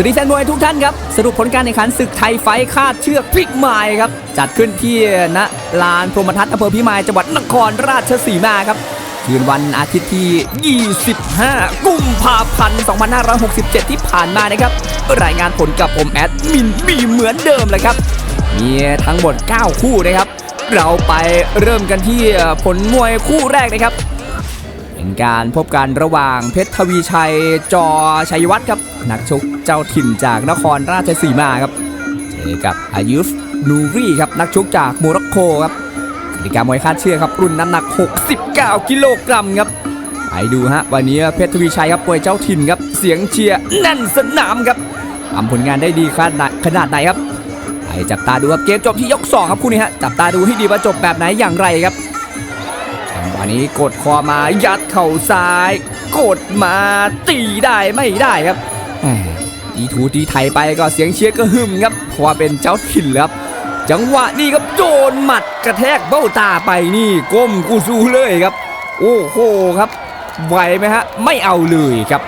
สวัสดีแฟนมวยทุกท่านครับ สรุปผลการแข่งขันศึกไทยไฟคาดเชือกพลิกไม้ครับ จัดขึ้นที่ณลานพรหมทัศน์อำเภอพิมายจังหวัดนครราชสีมาครับคืนวันอาทิตย์ที่ 25 กุมภาพันธ์ 2567 ที่ผ่านมานะครับ รายงานผลกับผมแอดมินบีเหมือนเดิมเลยครับ มีทั้งหมด 9 คู่นะครับ เราไปเริ่มกันที่ผลมวยคู่แรกนะครับ เป็นการพบกันระหว่างเพชรทวีชัยจอชัยวัฒน์ครับนักชกเจ้าถิ่นจากนครราชสีมาครับเจอกับอายุฟนูรีครับนักชกจากโมร็อกโกครับกติกามวยคาดเชือกครับรุ่นน้ำหนัก 69 กิโลกรัมครับไปดูฮะวันนี้เพชรทวีชัยครับมวยเจ้าถิ่นครับเสียงเชียร์แน่นสนามครับทำผลงานได้ดีขนาดขนาดไหนครับไปจับตาดูครับเกมจบที่ยก2ครับคู่นี้ฮะจับตาดูให้ดีว่าจบแบบไหนอย่างไรครับ จังหวะนี้กดคอมายัดเข่าซ้าย กดมาตีได้ไม่ได้ครับแหมตีถูตีไทยไปก็เสียงเชียร์ก็หึมครับเพราะว่าเป็นเจ้าถิ่นแล้วครับจังหวะนี้ครับโดนหมัดกระแทกเบ้าตาไปนี่ก้มกูซูเลยครับ โอ้โหครับไหวไหมฮะไม่เอาเลยครับ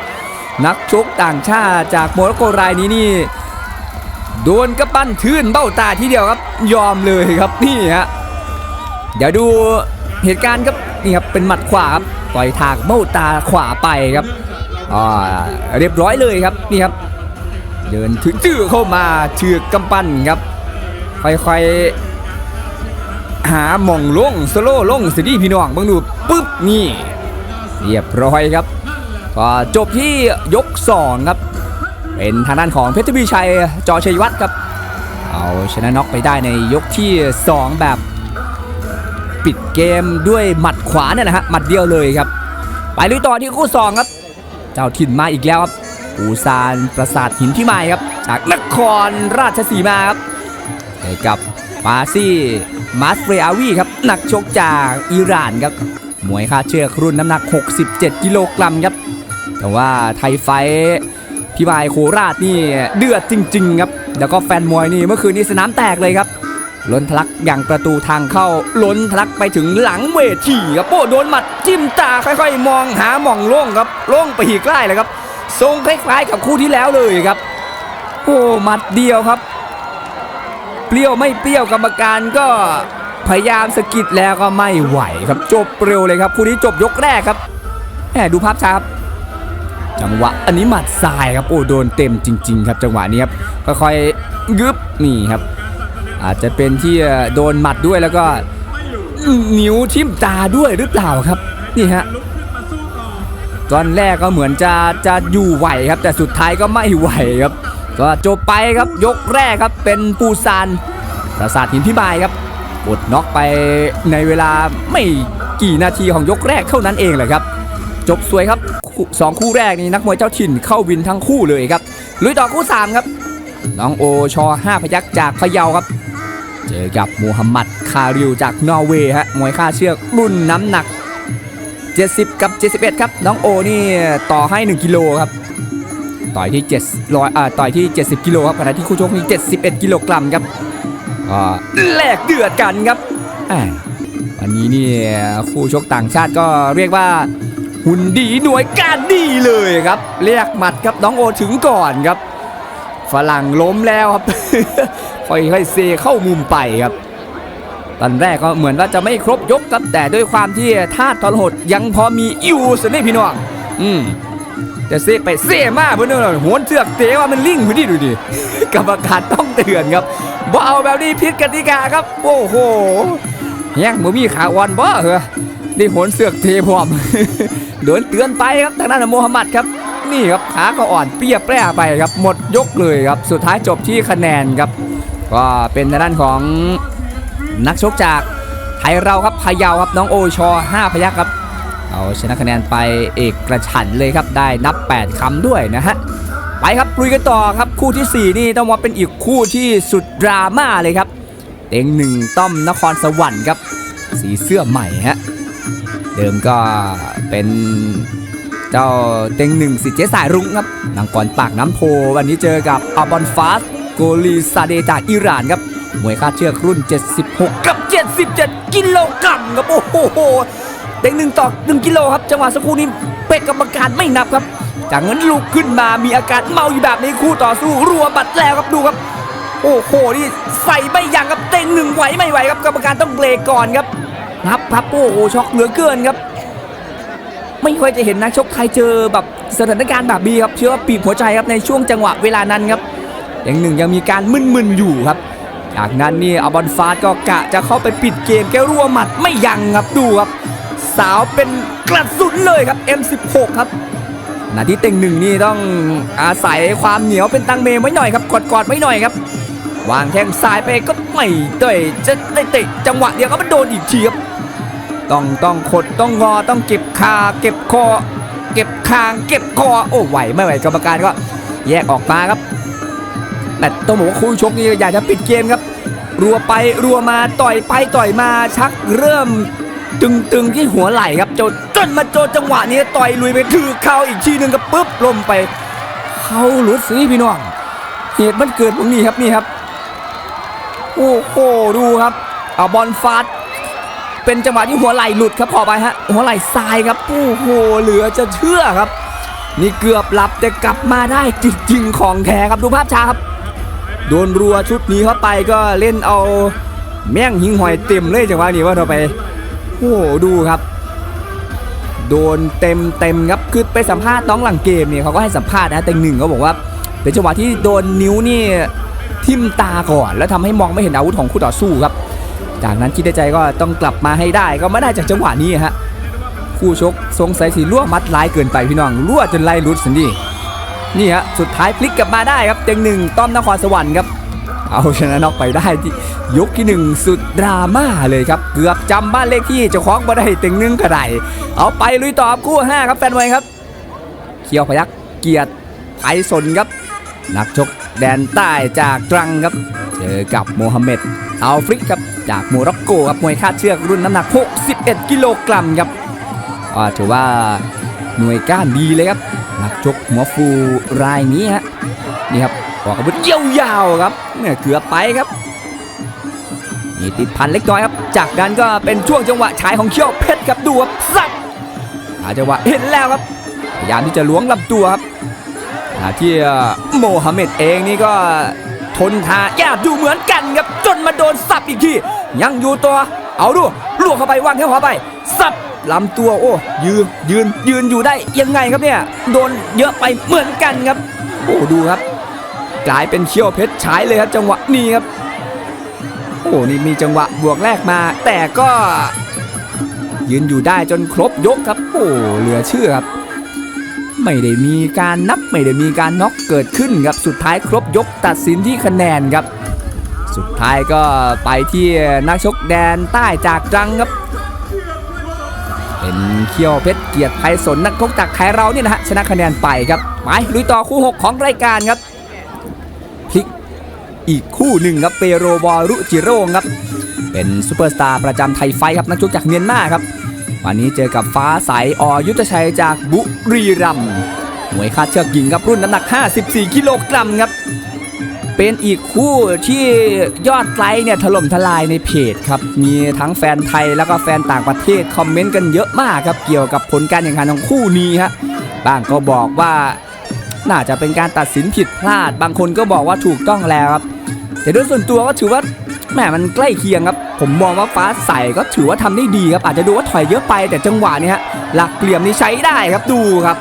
นักชกต่างชาติจากโมร็อกโกรายนี้นี่โดนกระปั้นทื่นเบ้าตาทีเดียวครับ ยอมเลยครับนี่ฮะเดี๋ยวดูเหตุการณ์ครับ นี่ครับเป็นหมัดขวาครับต่อยถากเบ้าตาขวาไปครับอ่าเรียบร้อยเลยครับนี่ครับเดินถึงจื้อเข้ามาเชือกกำปั้นครับค่อยๆหาหม่องลงสโลลงสิดีพี่น้องบังดูปึ๊บนี่เรียบร้อยครับก็จบที่ยกสองครับเป็นทางด้านของเพชรวีชัยจอชัยวัฒน์ครับ เอาชนะน็อกไปได้ในยกที่ 2 แบบ ปิดเกมด้วยหมัดขวาเนี่ยนะฮะหมัดเดียวเลยครับ ไปลุยต่อที่คู่ 2 ครับ เจ้าถิ่นมาอีกแล้วครับปูซานประสาทหินพิมายครับ จากนครราชสีมาครับเจอกับปาซี่มาสเฟรอาวีครับนักชกจากอิหร่านครับมวยคาเชือกรุ่นน้ำหนัก 67 กิโลกรัมครับ แต่ว่าไทยไฟพิมายโคราชนี่เดือดจริง ๆ ครับ แล้วก็แฟนมวยนี่เมื่อคืนนี้สนามแตกเลยครับ ล้นทะลักอย่างประตูทางเข้า ล้นทะลักไปถึงหลังเวทีครับโป้โดนหมัดจิ้มตาค่อยๆ มองหาหม่องโล่งครับโล่งไปหีใกล้เลยครับทรงคล้ายๆกับคู่ที่แล้วเลยครับโอ้หมัดเดียวครับ เปรี้ยวไม่เปรี้ยวกรรมการก็พยายามสกิดแล้วก็ไม่ไหวครับจบเร็วเลยครับคู่นี้จบยกแรกครับแหมดูภาพช้าครับจังหวะอันนี้หมัดทรายครับโอ้โดนเต็มจริง ๆ ครับ จังหวะนี้ครับค่อยๆกึบนี่ครับ อาจจะเป็นที่โดนหมัดด้วยแล้วก็นิ้วทิ่มตาด้วยหรือเปล่าครับ นี่ฮะตอนแรกก็เหมือนจะจะอยู่ไหวครับ แต่สุดท้ายก็ไม่ไหวครับ ก็จบไปครับยกแรกครับเป็นปูซานประสาทหินพิมายครับกดน็อกไปในเวลาไม่กี่นาทีของยกแรกเท่านั้นเองแหละครับ จบสวยครับคู่สองคู่แรกนี่นักมวยเจ้าถิ่นเข้าวินทั้งคู่เลยครับลุยต่อคู่สามครับ น้องโอชอ5พยักจากพะเยาครับ เจอกับมูฮัมหมัดคาริวจากนอร์เวย์ฮะมวยค่าเชือกรุ่นน้ำหนัก 70 กับ 71 ครับ น้องโอนี่ต่อให้ 1 กิโลครับ ต่อยที่700อ่าต่อยที่ 70 กิโลครับขณะที่คู่ชกนี่71 กิโลกรัมครับก็แลกเดือดกันครับอ่าวันนี้นี่คู่ชกต่างชาติก็เรียกว่าหุ่นดีหน่วยการดีเลยครับ เรียกหมัดครับน้องโอถึงก่อนครับ ฝรั่งล้มแล้วครับ ค่อยๆเซเข้ามุมไปครับตอนแรกก็เหมือนว่าจะไม่ครบยกครับแต่ด้วยความที่ธาตุทรหดยังพอมีอยู่สินี่พี่น้องอืมแต่เซไปเซมากเพื่อนๆโหนเสือกเตะว่ามันลิงพื้นที่ดูดิกรรมการต้องเตือนครับบ่เอาแบบนี้ผิดกติกาครับ โอ้โหแฮงบ่มีขาอ่อนบ่เหรอได้โหนเสือกเทพร้อมโดนเตือนไปครับทางด้านโมฮัมหมัดครับ นี่ครับขาก็อ่อนเปี้ยแปร่ไปครับหมดยกเลยครับสุดท้ายจบที่คะแนนครับก็เป็นด้านของนักชกจากไทยเราครับพะเยาครับน้องโอชอ5พยักครับเอาชนะคะแนนไปเอกกระฉันเลยครับได้นับ 8คำด้วยนะฮะไปครับลุยกันต่อครับคู่ทีสี่ 4 นี่ต้องว่าเป็นอีกคู่ที่สุดดราม่าเลยครับเต็งหนึ่งต้อมนครสวรรค์ครับสีเสื้อใหม่ฮะเดิมก็เป็น เจ้าเต็งหนึ่งสิเจสายรุ้งครับนางกรปากน้ำโพ วันนี้เจอกับอาบอนฟาสโกลีซาเดจากอิหร่านครับมวยคาดเชือกรุ่น 76 กับ 77 กิโลกรัมครับโอ้โหเต็งหนึ่งต่อ1กิโลครับ จังหวะสักครู่นี้เป็กกรรมการไม่นับครับ จากนั้นลุกขึ้นมามีอาการเมาอยู่แบบนี้คู่ต่อสู้รัวบัดแล้วครับดูครับ โอ้โหนี่ใส่ไม่ยั้งครับเต็งหนึ่งไหวไม่ไหวครับกรรมการต้องเบรกก่อนครับนับครับโอ้โหช็อกเหลือเกินครับ ไม่ค่อยจะเห็นนักชกไทยเจอแบบสถานการณ์แบบนี้ครับเชื่อว่าปีบหัวใจครับในช่วงจังหวะเวลานั้นครับอย่างหนึ่งยังมีการมึนๆอยู่ครับ จากนั้นนี่อาบอลฟาสก็กะจะเข้าไปปิดเกมแกรัวหมัดไม่ยังครับดูครับ สาวเป็นกระสุนเลยครับ M16 ครับนาทีเต็งหนึ่งนี่ต้องอาศัยความเหนียวเป็นตังเมไว้หน่อยครับกอดๆไว้หน่อยครับวางแข้งซ้ายไปก็ไม่เตะจะได้เตะจังหวะเดียวก็มันโดนอีกทีครับ ต้องต้องขดต้องงอต้องเก็บคาเก็บคอ เก็บคาง เก็บคอโอ้ไหวไม่ไหวกรรมการก็แยกออกมาครับ แต่ต้องบอกว่าคู่ชกนี่อยากจะปิดเกมครับ รัวไปรัวมาต่อยไปต่อยมาชักเริ่มตึงๆที่หัวไหล่ครับจนจนมาโจนจังหวะนี้ต่อยลุยไปถือเข่าอีกทีหนึ่งก็ปุ๊บลมไปเข้าหลุดสิพี่น้อง เหตุมันเกิดตรงนี้ครับนี่ครับ โอ้โหดูครับ เอาบอลฟาด เป็นจังหวะที่หัวไหล่หลุดครับขอไปฮะหัวไหล่ซ้ายครับโอ้โหเหลือจะเชื่อครับ นี่เกือบหลับแต่กลับมาได้จริงๆของแท้ครับดูภาพช้าครับ โดนรัวชุดนี้เข้าไปก็เล่นเอาแม่งหิงหอยเต็มเลยจังหวะนี้ว่าเราไปโอ้โหดูครับ โดนเต็มเต็มครับคือไปสัมภาษณ์น้องหลังเกมเนี่ยเขาก็ให้สัมภาษณ์นะแต่หนึ่งเขาบอกว่าเป็นจังหวะที่โดนนิ้วนี่ทิ่มตาก่อน แล้วทำให้มองไม่เห็นอาวุธของคู่ต่อสู้ครับ จากนั้นคิดในใจก็ต้องกลับมาให้ได้ก็ไม่ได้จากจังหวะนี้ฮะคู่ชกสงสัยสีรั่วมัดลายเกินไปพี่น้องรั่วจนไล่รุดสินดีนี่ฮะสุดท้ายพลิกกลับมาได้ครับเต็งหนึ่งต้อมนครสวรรค์ครับเอาชนะน็อกไปได้ที่ยกที่หนึ่งสุดดราม่าเลยครับ เกือบจำบ้านเลขที่เจ้าของมาได้เต็งหนึ่งก็ไดเอาไปลุยต่อบคู่ห้าครับแฟนมวยครับ เขียวพยักเกียรติไอสนครับ นักชกแดนใต้จากตรังครับ เจอกับโมฮัมเหม็ดอัลฟริกครับ จากโมร็อกโกครับมวยคาดเชือกรุ่นน้ำหนัก 61 กิโลกรัมครับก็ถือว่าหน่วยก้านดีเลยครับนักชกหัวฟูรายนี้ฮะนี่ครับออกอาวุธยาวๆครับเนี่ยเกือบไปครับนี่ติดพันเล็กน้อยครับ จากนั้นก็เป็นช่วงจังหวะฉายของเขี้ยวเพชรครับดูครับสับหาจังหวะเห็นแล้วครับพยายามที่จะล้วงลำตัวครับที่โมฮัมเหม็ดเองนี่ก็ นทายากอยู่เหมือนกันครับจนมาโดนสับอีกทียังอยู่ตัว เอาดูลวกเข้าไปวางแข้งขวาไป สับลำตัวโอ้ยืนยืนยืนอยู่ได้ยังไงครับเนี่ยโดนเยอะไปเหมือนกันครับโอ้ดูครับ กลายเป็นเขี้ยวเพชรฉายเลยครับจังหวะนี้ครับโอ้นี่มีจังหวะบวกแรกมา แต่ก็ ยืนอยู่ได้จนครบยกครับ โอ้เหลือเชื่อครับ ไม่ได้มีการนับไม่ได้มีการน็อกเกิดขึ้นครับสุดท้ายครบยกตัดสินที่คะแนนครับ สุดท้ายก็ไปที่นักชกแดนใต้จากตรังครับเป็นเคียวเพชรเกียรติไพศลนักชกจากไทยเราเนี่ยนะฮะชนะคะแนนไปครับไปลุยต่อคู่ 6 ของรายการครับพลิกอีกคู่หนึ่งครับเปโรวอรุจิโร่ครับเป็นซูเปอร์สตาร์ประจำไทยไฟครับนักชกจากเมียนมาครับ วันนี้เจอกับฟ้าใสอยุทธชัยจากบุรีรัมย์มวยคาดเชือกหญิงครับรุ่นน้ำหนัก 54 กิโลกรัมครับ เป็นอีกคู่ที่ยอดไลค์เนี่ยถล่มทลายในเพจครับ มีทั้งแฟนไทยแล้วก็แฟนต่างประเทศคอมเมนต์กันเยอะมากครับ เกี่ยวกับผลการแข่งขันของคู่นี้ฮะบางก็บอกว่าน่าจะเป็นการตัดสินผิดพลาด บางคนก็บอกว่าถูกต้องแล้วครับ แต่โดยส่วนตัวก็ถือว่าแหมมันใกล้เคียงครับ ผมมองว่าฟ้าใสก็ถือว่าทำได้ดีครับ อาจจะดูว่าถอยเยอะไปแต่จังหวะนี้ฮะหลักเหลี่ยมนี้ใช้ได้ครับดูครับ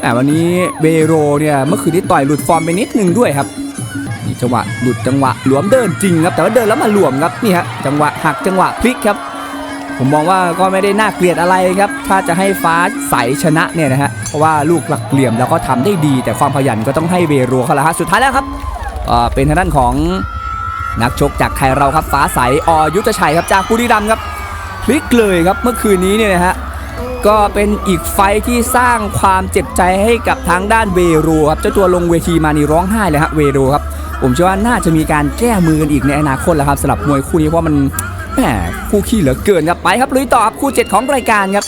แต่วันนี้เบโรเนี่ยเมื่อคืนนี้ต่อยหลุดฟอร์มไปนิดนึงด้วยครับนี่จังหวะหลุดจังหวะหลวมเดินจริงครับ แต่ว่าเดินแล้วมาหลวมครับนี่ฮะจังหวะหักจังหวะพลิกครับ ผมมองว่าก็ไม่ได้น่าเกลียดอะไรครับ ถ้าจะให้ฟ้าใสชนะเนี่ยนะฮะเพราะว่าลูกหลักเหลี่ยมแล้วก็ทำได้ดี แต่ความขยันก็ต้องให้เบโรเขาละฮะสุดท้ายแล้วครับเอ่อเป็นทางด้านของ นักชกจากไทยเราครับฟ้าใสอยุทธชัยครับจากบุรีรัมย์ครับพลิกเลยครับเมื่อคืนนี้เนี่ยนะฮะก็เป็นอีกไฟที่สร้างความเจ็บใจให้กับทางด้านเวโรครับเจ้าตัวลงเวทีมานี่ร้องไห้เลยฮะเวโรครับผมเชื่อว่าน่าจะมีการแก้มือกันอีกในอนาคตแล้วครับสำหรับมวยคู่นี้เพราะมันแหมคู่ขี้เหลือเกินครับไปครับลุยต่อครับคู่ 7 ของรายการครับ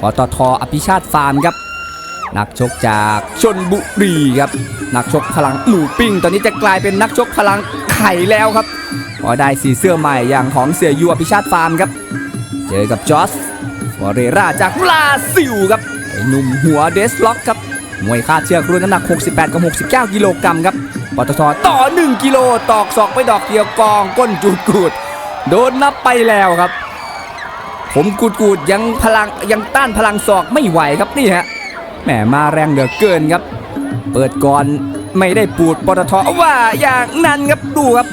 ปตทอภิชาติฟาร์มครับ นักชกจากชนบุรีครับ นักชกพลังหมูปิ้ง ตอนนี้จะกลายเป็นนักชกพลังไข่แล้วครับพอได้สีเสื้อใหม่อย่างของเสียยูอภิชาติฟาร์มครับ เจอกับจอสวอเรราจากบราซิลครับไอ้หนุ่มหัวเดสล็อกครับมวยคาดเชือกรุ่นน้ำหนัก 68 กับ 69 กิโลกรัมครับปตทต่อ 1 กิโลตอกศอกไปดอกเดียวกองก้นจูดกูด โดนนับไปแล้วครับ ผมกูดกูดยังพลังยังต้านพลังศอกไม่ไหวครับนี่ฮะ แหมมาแรงเหลือเกินครับ เปิดก่อนไม่ได้ปูดปตทว่าอย่างนั้นครับดูครับ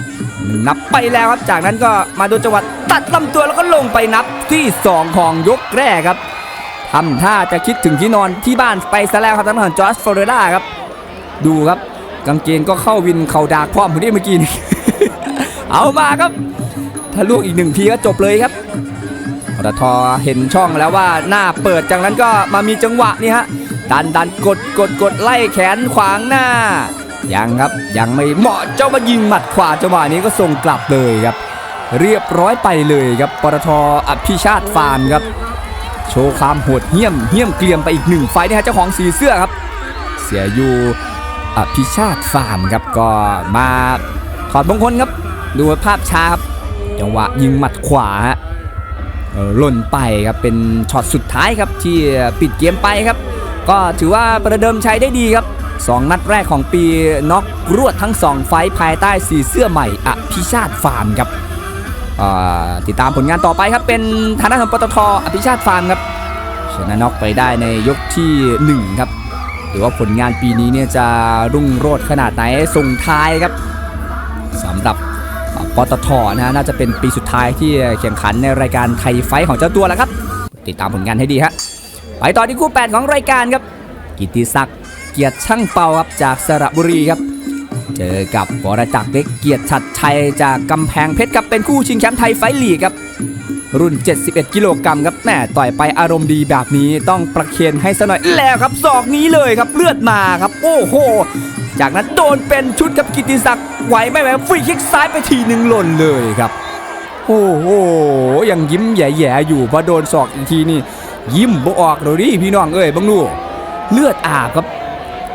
นับไปแล้วครับจากนั้นก็มาดนจังหวัดตัดลำตัวแล้วก็ลงไปนับที่ 2 ของยกแรกครับทำท่าจะคิดถึงที่นอนที่บ้านไปซะแล้วครับทางด้านจอร์จฟลอริดาครับ ดูครับกางเกงก็เข้าวินเข่าดากพร้อมพอดีเมื่อกี้นี่เอามาครับถ้าลูกอีกหนึ่งทีก็จบเลยครับปตทเห็นช่องแล้วว่าหน้าเปิดจากนั้นก็มามีจังหวะนี่ฮะ ดันดันกดกดกดไล่แขนขวางหน้า ยังครับยังไม่เหมาะเจ้ามายิงหมัดขวาจังหวะนี้ก็ส่งกลับเลยครับ เรียบร้อยไปเลยครับปตทอภิชาติฟาร์มครับ โชว์ความโหดเหี้ยมเหี้ยมเกรียมไปอีกหนึ่งไฟนะฮะเจ้าของสีเสื้อครับ เสียอยู่อภิชาติฟาร์มครับก็มาถอดมงคลครับ ดูภาพช้าครับจังหวะยิงหมัดขวาหล่นไปครับเป็นช็อตสุดท้ายครับที่ปิดเกมไปครับ ก็ถือว่าประเดิมใช้ได้ดีครับ 2 นัดแรกของปีน็อกรวดทั้ง 2 ไฟท์ภายใต้สีเสื้อใหม่อภิชาติฟาร์มครับติดตามผลงานต่อไปครับ เป็นทางด้านของปตทอภิชาติฟาร์มครับชนะน็อกไปได้ในยกทีหนึ่1 ครับหรือว่าผลงานปีนี้เนี่ยจะรุ่งโรจน์ขนาดไหนส่งท้ายครับสำหรับปตทนะน่าจะเป็นปีสุดท้ายที่แข่งขันในรายการไทยไฟท์ของเจ้าตัวแล้วครับ ติดตามผลงานให้ดีฮะ ไปต่อที่คู่ 8 ของรายการครับ กิติศักดิ์เกียรติช่างเป่าครับจากสระบุรีครับ เจอกับวรจักรเล็กเกียรติชัดชัยจากกำแพงเพชรครับเป็นคู่ชิงแชมป์ไทยไฟลีกครับ รุ่น 71 กิโลกรัมครับแม่ต่อยไปอารมณ์ดีแบบนี้ต้องประเคนให้ซะหน่อยแล้วครับศอกนี้เลยครับเลือดมาครับ โอ้โห จากนั้นโดนเป็นชุดครับกิติศักดิ์ไหวไม่ไหวฟรีคิกซ้ายไปทีหนึ่งหล่นเลยครับ โอ้โหยังยิ้มแย่ๆอยู่พอโดนศอกอีกทีนี่ ยิ้มบ่ออกเลยดิพี่น้องเอ้ยบังดูเลือดอาบครับ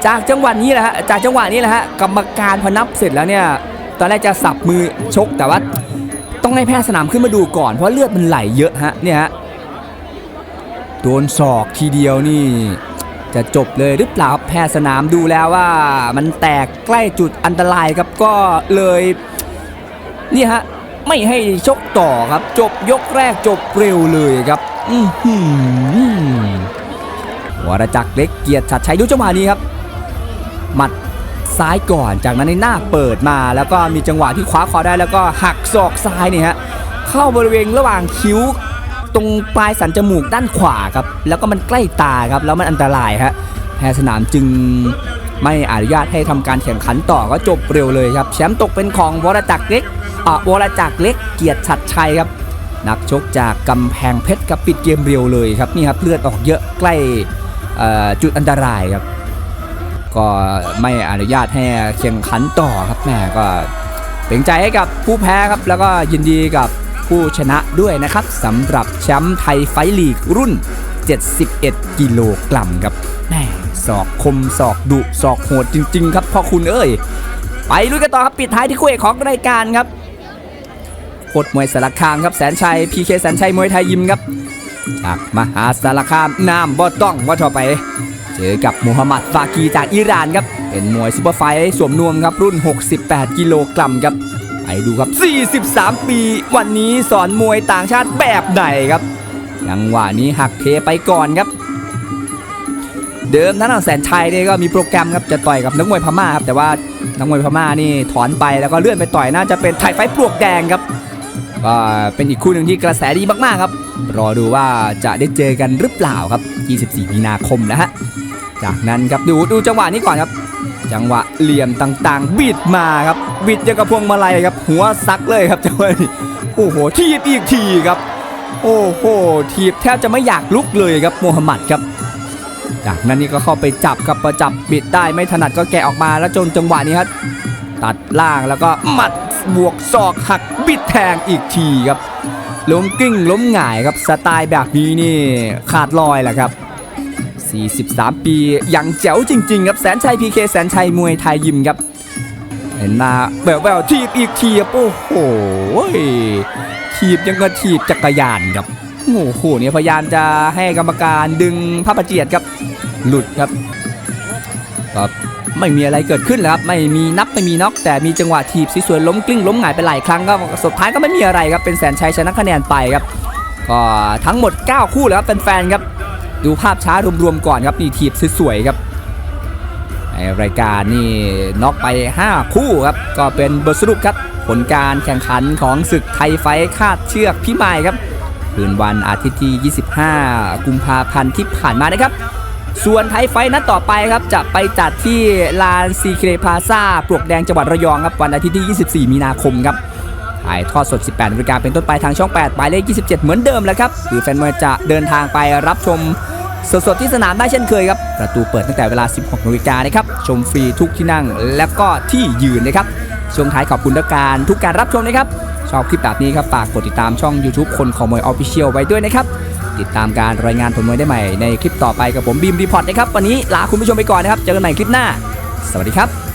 จากจังหวะนี้แหละฮะจากจังหวะนี้แหละฮะกรรมการพอนับเสร็จแล้วเนี่ยตอนแรกจะสับมือชกแต่ว่าต้องให้แพทย์สนามขึ้นมาดูก่อนเพราะเลือดมันไหลเยอะฮะเนี่ยฮะโดนศอกทีเดียวนี่ จะจบเลยหรือเปล่าครับแพทย์สนามดูแล้วว่ามันแตกใกล้จุดอันตรายครับก็เลยนี่ฮะไม่ให้ชกต่อครับจบยกแรกจบเร็วเลยครับ อือหือวรจักรเล็กเกียรติชัดชัยดูจังหวะนี้ครับ หมัดซ้ายก่อนจากนั้นในหน้าเปิดมา แล้วก็มีจังหวะที่คว้าคอได้แล้วก็หักศอกซ้ายนี่ฮะเข้าบริเวณระหว่างคิ้ว ตรงปลายสันจมูกด้านขวาครับแล้วก็มันใกล้ตาครับแล้วมันอันตรายฮะแพทสนามจึงไม่อนุญาตให้ทำการแข่งขันต่อก็จบเร็วเลยครับ แชมป์ตกเป็นของวรจักรเล็กอ่าวรจักรเล็กเกียรติชัดชัยครับ นักชกจากกำแพงเพชรกับปิดเกมเร็วเลยครับนี่ครับเลือดออกเยอะใกล้จุดอันตรายครับ ก็ไม่อนุญาตให้แข่งขันต่อครับแม่ก็เป็นใจให้กับผู้แพ้ครับ แล้วก็ยินดีกับผู้ชนะด้วยนะครับสำหรับแชมป์ไทยไฟลีกรุ่น 71 กิโลกรัมครับแม่ศอกคมศอกดุศอกโหดจริง ๆ ครับพ่อคุณเอ้ย ไปลุยกันต่อครับปิดท้ายที่คู่เอกของรายการครับ คตรมวยสารคามครับแสนชัยพีเคแสนชัยมวยไทยยิมครับจากมหาสารคามนามบ่ต้องว่าต่อไป เจอกับมูฮัมหมัดฟากีจากอิหร่านครับเป็นมวยซูเปอร์ไฟท์สวมนวมครับรุ่น 68 กิโลกรัมครับไปดูครับ 43 ปี วันนี้สอนมวยต่างชาติแบบไหนครับจังหวะนี้หักเทไปก่อนครับ เดิมท่านแสนชัยเนี่ยก็มีโปรแกรมครับจะต่อยกับนักมวยพม่าครับแต่ว่านักมวยพม่านี่ถอนไปแล้วก็เลื่อนไปต่อยน่าจะเป็นไทยไฟปลวกแดงครับ ก็เป็นอีกคู่หนึ่งที่กระแสดีมากๆครับ รอดูว่าจะได้เจอกันหรือเปล่าครับ 24 มีนาคมนะฮะ จากนั้นครับดูดูจังหวะนี้ก่อนครับ จังหวะเหลี่ยมต่างๆ บิดมาครับบิดย่างกับพวงมาลัยครับ หัวซักเลยครับจังหวะนี้โอ้โหทีบอีกทีครับ โอ้โหทีบแทบจะไม่อยากลุกเลยครับโมฮัมหมัดครับจากนั้นนี่ก็เข้าไปจับครับพอจับบิดได้ไม่ถนัดก็แกะออกมาแล้วจนจังหวะนี้ครับ ตัดล่างแล้วก็หมัดบวกศอกหักบิดแทงอีกทีครับ ล้มกิ้งล้มหงายครับสไตล์แบบนี้นี่ขาดลอยแหละครับ43 ปียังแจ๋วจริงๆครับแสนชัยพีเคแสนชัยมวยไทยยิมครับ เห็นมาแววๆทีบอีกทีครับโอ้โหทีบยังก็ทีบจักรยานครับโอ้โหเนี่ยพยายามจะให้กรรมการดึงผ้าประเจียดครับ หลุดครับก็ ไม่มีอะไรเกิดขึ้นแล้วครับไม่มีนับไม่มีน็อกแต่มีจังหวะถีบสวยๆล้มกลิ้งล้มหงายไปหลายครั้งก็สุดท้ายก็ไม่มีอะไรครับเป็นแสนชัยชนะคะแนนไปครับก็ทั้งหมด 9 คู่แล้วครับแฟนๆครับดูภาพช้ารวมๆก่อนครับนี่ถีบสวยๆครับในรายการนี่น็อกไป 5 คู่ครับก็เป็นบทสรุปครับผลการแข่งขันของศึกไทยไฟคาดเชือกพี่ไม้ครับคืนวันอาทิตย์ที่ 25 กุมภาพันธ์ที่ผ่านมานะครับ ส่วนไทยไฟนัดต่อไปครับจะไปจัดที่ลานซีเครพาซาปลวกแดงจังหวัดระยองครับวันอาทิตย์ที่ 24 มีนาคมครับถ่ายทอดสด 18นาฬิกาเป็นต้นไปทางช่อง 8 หมายเลข 27 เหมือนเดิมแล้วครับหรือแฟนมวยจะเดินทางไปรับชมสดๆที่สนามได้เช่นเคยครับ ประตูเปิดตั้งแต่เวลา 16นาฬิกานะครับ ชมฟรีทุกที่นั่งและก็ที่ยืนนะครับ ช่วงท้ายขอบคุณทุกการทุกการรับชมนะครับ ชอบคลิปแบบนี้ครับ ฝากกดติดตามช่อง YouTube คนของมวยออฟฟิเชียลไว้ด้วยนะครับ ติดตามการรายงานผลมวยได้ใหม่ในคลิปต่อไปกับผมบีมรีพอร์ตนะครับวันนี้ลาคุณผู้ชมไปก่อนนะครับเจอกันใหม่คลิปหน้า สวัสดีครับ